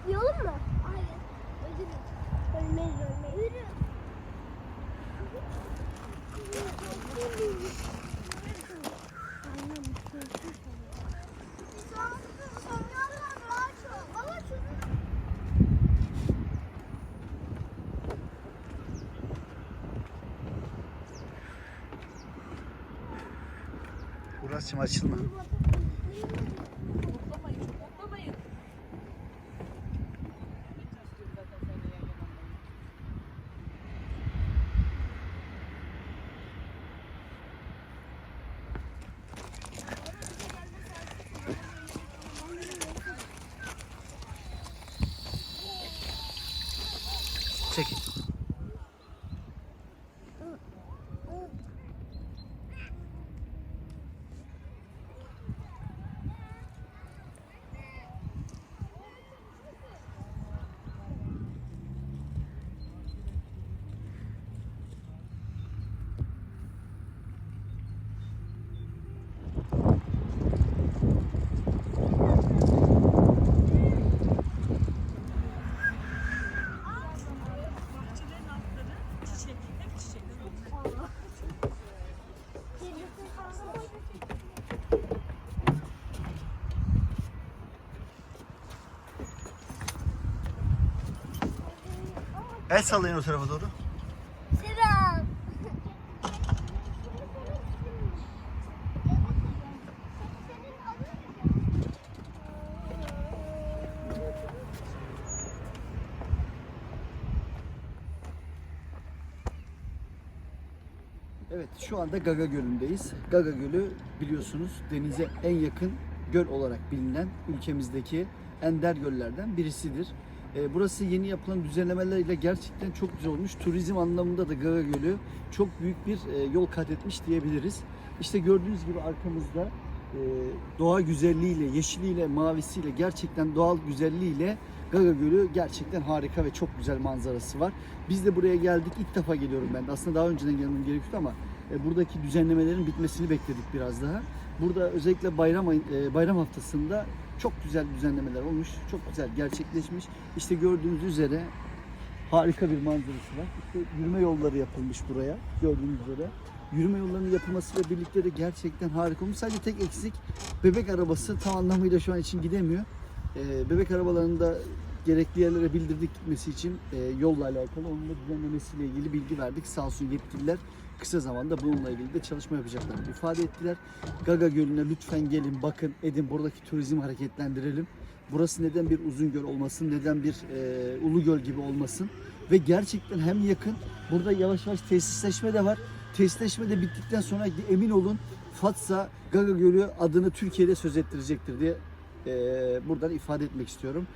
Atlayalım mı? Hayır. Ölürüz. Ölmeyiz ölmeyiz. Yürü. Burası açılma. আছে কিন্তু El sallayın o tarafa doğru. Selam. Evet şu anda Gaga Gölü'ndeyiz. Gaga Gölü biliyorsunuz denize en yakın göl olarak bilinen ülkemizdeki ender göllerden birisidir. Ee, burası yeni yapılan düzenlemelerle gerçekten çok güzel olmuş. Turizm anlamında da Gaga Gölü çok büyük bir e, yol kat etmiş diyebiliriz. İşte gördüğünüz gibi arkamızda e, doğa güzelliğiyle, yeşiliyle, mavisiyle, gerçekten doğal güzelliğiyle Gaga Gölü gerçekten harika ve çok güzel manzarası var. Biz de buraya geldik. İlk defa geliyorum ben. Aslında daha önceden gelmem gerekiyordu ama e, buradaki düzenlemelerin bitmesini bekledik biraz daha. Burada özellikle bayram e, bayram haftasında çok güzel düzenlemeler olmuş. Çok güzel gerçekleşmiş. İşte gördüğünüz üzere harika bir manzarası var. İşte yürüme yolları yapılmış buraya. Gördüğünüz üzere. Yürüme yollarının yapılmasıyla birlikte de gerçekten harika olmuş. Sadece tek eksik bebek arabası tam anlamıyla şu an için gidemiyor. Ee, bebek arabalarında gerekli yerlere bildirdik gitmesi için e, yolla alakalı onun da düzenlemesiyle ilgili bilgi verdik. Sağ olsun yetkililer kısa zamanda bununla ilgili de çalışma yapacaklarını ifade ettiler. Gaga Gölü'ne lütfen gelin, bakın, edin. Buradaki turizmi hareketlendirelim. Burası neden bir uzun göl olmasın, neden bir e, ulu göl gibi olmasın. Ve gerçekten hem yakın, burada yavaş yavaş tesisleşme de var. Tesisleşme de bittikten sonra emin olun Fatsa Gaga Gölü adını Türkiye'de söz ettirecektir diye e, buradan ifade etmek istiyorum.